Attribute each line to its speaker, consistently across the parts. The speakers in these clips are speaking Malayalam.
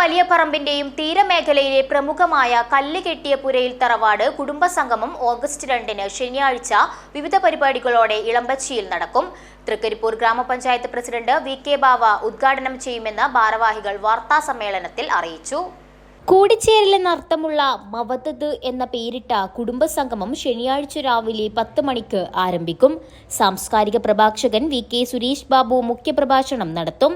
Speaker 1: വലിയ പറമ്പിന്റെയും തീരമേഖലയിലെ പ്രമുഖമായ കല്ല് കെട്ടിയ പുരയിൽ തറവാട് കുടുംബസംഗമം ഓഗസ്റ്റ് രണ്ടിന് ശനിയാഴ്ച വിവിധ പരിപാടികളോടെ ഇളമ്പച്ചിയിൽ നടക്കും. തൃക്കരിപ്പൂർ ഗ്രാമപഞ്ചായത്ത് പ്രസിഡന്റ് വി കെ ബാവ ഉദ്ഘാടനം ചെയ്യുമെന്ന് ഭാരവാഹികൾ വാർത്താസമ്മേളനത്തിൽ അറിയിച്ചു. കൂടിച്ചേരലെന്നർത്ഥമുള്ള മവതത് എന്ന പേരിട്ട കുടുംബസംഗമം ശനിയാഴ്ച രാവിലെ പത്ത് മണിക്ക് ആരംഭിക്കും. സാംസ്കാരിക പ്രഭാഷകൻ വി കെ സുരേഷ് ബാബു മുഖ്യപ്രഭാഷണം നടത്തും.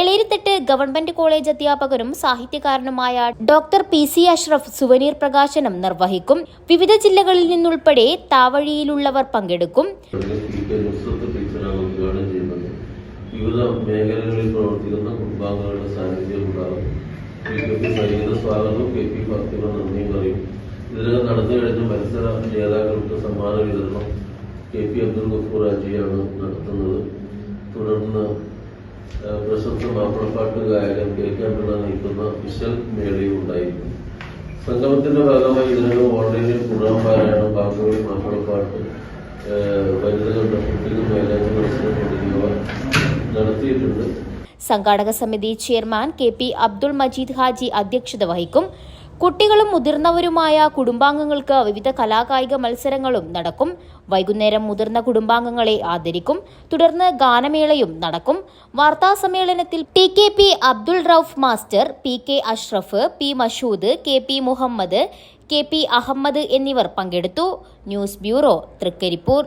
Speaker 1: എളേരിത്തെട്ട് ഗവൺമെന്റ് കോളേജ് അധ്യാപകനും സാഹിത്യകാരനുമായ doctor P C Ashraf souvenir പ്രകാശനം നിർവഹിക്കും. വിവിധ ജില്ലകളിൽ നിന്നുൾപ്പെടെ താവഴിയിലുള്ളവർ പങ്കെടുക്കും.
Speaker 2: വിവിധ മേഖലകളിൽ പ്രവർത്തിക്കുന്ന കുടുംബാംഗങ്ങളുടെ സാന്നിധ്യം ഉണ്ടാകും. പി കെ പി സൈനിക സ്വാഗതവും കെ പി ഫാത്തിമ നന്ദിയും പറയും. ഇതിനകം നടന്നു കഴിഞ്ഞ മത്സര ജേതാക്കൾക്ക് സമ്മാന വിതരണം കെ പി അബ്ദുൽ ഗഫൂർ ആജിയാണ് നടത്തുന്നത്. തുടർന്ന് പ്രശസ്ത മാപ്പിളപ്പാട്ട് ഗായകൻ കെ കെ പിള്ള നയിക്കുന്ന വിശൽ മേളയും ഉണ്ടായിരുന്നു. സംഗമത്തിന്റെ ഭാഗമായി ഇതിനകം ഓൺലൈനിൽ ഖുർആൻ പാരായണം പാട്ടുകളി മാപ്പിളപ്പാട്ട് വനിതകളുടെ കുട്ടികൾ തുടങ്ങിയവ നടത്തിയിട്ടുണ്ട്.
Speaker 1: സംഘാടക സമിതി chairman K P Abdul Majeed Haji അധ്യക്ഷത വഹിക്കും. കുട്ടികളും മുതിർന്നവരുമായ കുടുംബാംഗങ്ങൾക്ക് വിവിധ കലാകായിക മത്സരങ്ങളും നടക്കും. വൈകുന്നേരം മുതിർന്ന കുടുംബാംഗങ്ങളെ ആദരിക്കും. തുടർന്ന് ഗാനമേളയും നടക്കും. വാർത്താ സമ്മേളനത്തിൽ T K P Abdul Rauf master P K Ashraf P Mashood K P Muhammad K P Ahmed എന്നിവർ പങ്കെടുത്തു. News bureau Trikaripur.